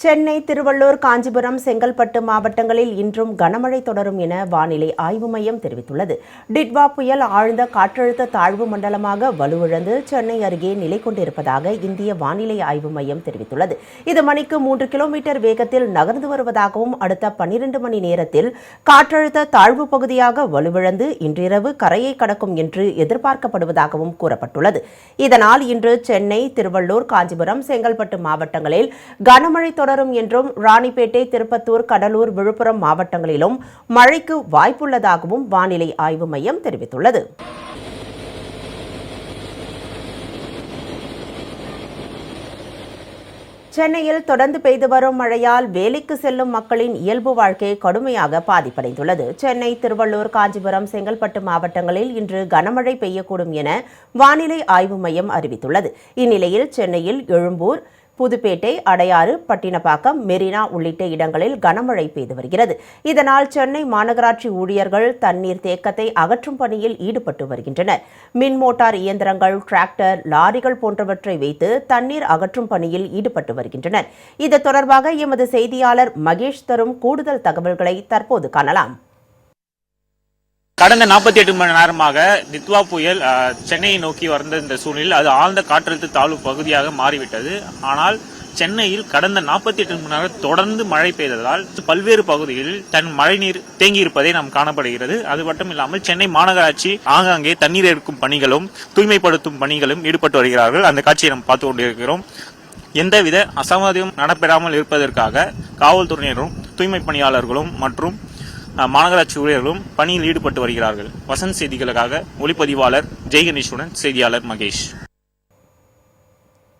சென்னை திருவள்ளூர் காஞ்சிபுரம் செங்கல்பட்டு மாவட்டங்களில் இன்றும் கனமழை தொடரும் என வானிலை ஆய்வு மையம் தெரிவித்துள்ளது. டிட்வா புயல் ஆழ்ந்த காற்றழுத்த தாழ்வு மண்டலமாக வலுவிழந்து சென்னை அருகே நிலை கொண்டிருப்பதாக இந்திய வானிலை ஆய்வு மையம் தெரிவித்துள்ளது. இது மணிக்கு மூன்று கிலோமீட்டர் வேகத்தில் நகர்ந்து வருவதாகவும் அடுத்த பன்னிரண்டு மணி நேரத்தில் காற்றழுத்த தாழ்வு பகுதியாக வலுவிழந்து இன்றிரவு கரையை கடக்கும் என்று எதிர்பார்க்கப்படுவதாகவும் கூறப்பட்டுள்ளது. இதனால் இன்று சென்னை திருவள்ளூர் காஞ்சிபுரம் செங்கல்பட்டு மாவட்டங்களில் கனமழை தொடரும் என்றும் ராணிப்பேட்டை திருப்பத்தூர் கடலூர் விழுப்புரம் மாவட்டங்களிலும் மழைக்கு வாய்ப்புள்ளதாகவும் வானிலை ஆய்வு மையம் தெரிவித்துள்ளது. சென்னையில் தொடர்ந்து பெய்து வரும் மழையால் வேலைக்கு செல்லும் மக்களின் இயல்பு வாழ்க்கை கடுமையாக பாதிப்படைந்துள்ளது. சென்னை திருவள்ளூர் காஞ்சிபுரம் செங்கல்பட்டு மாவட்டங்களில் இன்று கனமழை பெய்யக்கூடும் என வானிலை ஆய்வு மையம் அறிவித்துள்ளது. இந்நிலையில் சென்னையில் எழும்பூர் புதுப்பேட்டை அடையாறு பட்டினப்பாக்கம் மெரினா உள்ளிட்ட இடங்களில் கனமழை பெய்து வருகிறது. இதனால் சென்னை மாநகராட்சி ஊழியர்கள் தண்ணீர் தேக்கத்தை அகற்றும் பணியில் ஈடுபட்டு வருகின்றனர். மின் மோட்டார் இயந்திரங்கள் டிராக்டர் லாரிகள் போன்றவற்றை வைத்து தண்ணீர் அகற்றும் பணியில் ஈடுபட்டு வருகின்றனர். இது தொடர்பாக எமது செய்தியாளர் மகேஷ் தரும் கூடுதல் தகவல்களை தற்போது காணலாம். கடந்த 48 எட்டு மணி நேரமாக நித்வா புயல் சென்னையை நோக்கி வந்த இந்த சூழ்நிலையில் அது ஆழ்ந்த காற்றழுத்த தாழ்வு பகுதியாக மாறிவிட்டது. ஆனால் சென்னையில் கடந்த 48 எட்டு மணி நேரம் தொடர்ந்து மழை பெய்ததால் பல்வேறு பகுதிகளில் தன் மழைநீர் தேங்கி நாம் காணப்படுகிறது. அது மட்டும் இல்லாமல் சென்னை மாநகராட்சி ஆங்காங்கே தண்ணீர் எடுக்கும் பணிகளும் தூய்மைப்படுத்தும் பணிகளும் ஈடுபட்டு வருகிறார்கள். அந்த காட்சியை நாம் பார்த்து கொண்டிருக்கிறோம். எந்தவித அசமதியும் நடைபெறாமல் இருப்பதற்காக காவல்துறையினரும் தூய்மை பணியாளர்களும் மற்றும் மாநகராட்சி ஊழியர்களும் பணியில் ஈடுபட்டு வருகிறார்கள். வசந்த் செய்திகளுக்காக ஒளிப்பதிவாளர் ஜெய்கணேஷுடன் செய்தியாளர் மகேஷ்.